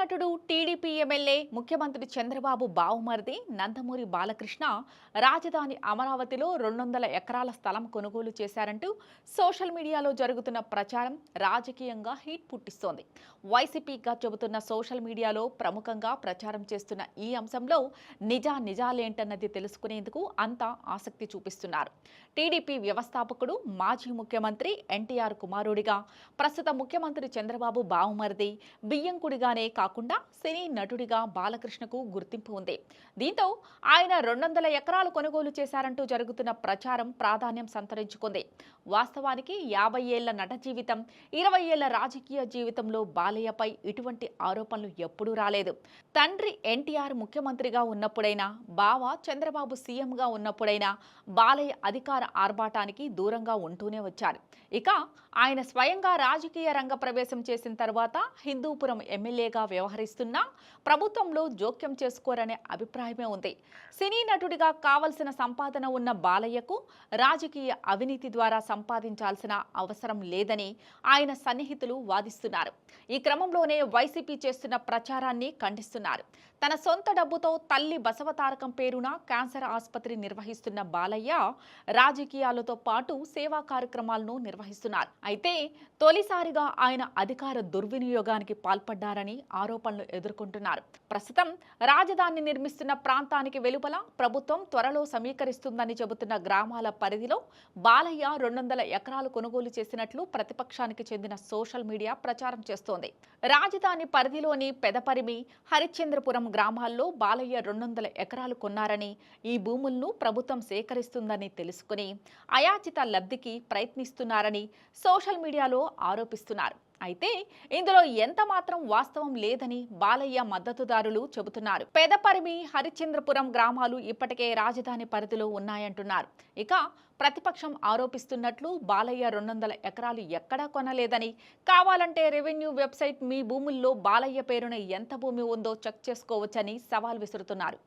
నటుడు TDP MLA ముఖ్యమంత్రి చంద్రబాబు బావుమరిది నందమూరి బాలకృష్ణ రాజధాని అమరావతిలో రెండు వందల ఎకరాల స్థలం కొనుగోలు చేశారంటూ సోషల్ మీడియాలో జరుగుతున్న ప్రచారం రాజకీయంగా హీట్ పుట్టిస్తోంది. వైసీపీగా చెబుతున్న సోషల్ మీడియాలో ప్రముఖంగా ప్రచారం చేస్తున్న ఈ అంశంలో నిజా నిజాలేంటన్నది తెలుసుకునేందుకు అంతా ఆసక్తి చూపిస్తున్నారు. టీడీపీ వ్యవస్థాపకుడు మాజీ ముఖ్యమంత్రి ఎన్టీఆర్ కుమారుడిగా ప్రస్తుత ముఖ్యమంత్రి చంద్రబాబు బావుమరిది బియ్యంకుడిగానే కాకుండా సినీ నటుడిగా బాలకృష్ణకు గుర్తింపు ఉంది. దీంతో ఆయన రెండు వందల ఎకరాలు కొనుగోలు చేశారంటూ జరుగుతున్న ప్రచారం ప్రాధాన్యం సంతరించుకుంది. వాస్తవానికి యాభై ఏళ్ళ నట జీవితం ఇరవై ఏళ్ళ రాజకీయ జీవితంలో బాలయ్యపై ఇటువంటి ఆరోపణలు ఎప్పుడూ రాలేదు. తండ్రి ఎన్టీఆర్ ముఖ్యమంత్రిగా ఉన్నప్పుడైనా బావ చంద్రబాబు సీఎంగా ఉన్నప్పుడైనా బాలయ్య అధికార ఆర్భాటానికి దూరంగా ఉంటూనే వచ్చారు. ఇక ఆయన స్వయంగా రాజకీయ రంగ ప్రవేశం చేసిన తర్వాత హిందూపురం ఎమ్మెల్యేగా వ్యవహరిస్తున్నా ప్రభుత్వంలో జోక్యం చేసుకోరనే అభిప్రాయమే ఉంది. సినీ నటుడిగా కావలసిన సంపాదన ఉన్న బాలయ్యకు రాజకీయ అవినీతి ద్వారా సంపాదించాల్సిన అవసరం లేదని ఆయన సన్నిహితులు వాదిస్తున్నారు. ఈ క్రమంలోనే వైసీపీ చేస్తున్న ప్రచారాన్ని ఖండిస్తున్నారు. తన సొంత డబ్బుతో తల్లి బసవతారకం పేరున క్యాన్సర్ ఆసుపత్రి నిర్వహిస్తున్న బాలయ్య రాజకీయాలతో పాటు సేవా కార్యక్రమాలను నిర్వహిస్తున్నారు. అయితే తొలిసారిగా ఆయన అధికార దుర్వినియోగానికి పాల్పడ్డారని ఆరోపణలు ఎదుర్కొంటున్నారు. ప్రస్తుతం రాజధాని నిర్మిస్తున్న ప్రాంతానికి వెలుపల ప్రభుత్వం త్వరలో సమీకరిస్తుందని చెబుతున్న గ్రామాల పరిధిలో బాలయ్య రెండు ఎకరాలు కొనుగోలు చేసినట్లు ప్రతిపక్షానికి చెందిన సోషల్ మీడియా ప్రచారం చేస్తోంది. రాజధాని పరిధిలోని పెదపరిమి హరిశ్చంద్రపురం గ్రామాల్లో బాలయ్య రెండు ఎకరాలు కొన్నారని ఈ భూములను ప్రభుత్వం సేకరిస్తుందని తెలుసుకుని అయాచిత లబ్ధికి ప్రయత్నిస్తున్నారని సోషల్ మీడియాలో ఆరోపిస్తున్నారు. అయితే ఇందులో ఎంత మాత్రం వాస్తవం లేదని బాలయ్య మద్దతుదారులు చెబుతున్నారు. పెదపరిమి హరిచంద్రపురం గ్రామాలు ఇప్పటికే రాజధాని పరిధిలో ఉన్నాయంటున్నారు. ఇక ప్రతిపక్షం ఆరోపిస్తున్నట్లు బాలయ్య రెండు వందల ఎకరాలు ఎక్కడా కొనలేదని కావాలంటే రెవెన్యూ వెబ్సైట్ మీ భూముల్లో బాలయ్య పేరున ఎంత భూమి ఉందో చెక్ చేసుకోవచ్చని సవాల్ విసురుతున్నారు.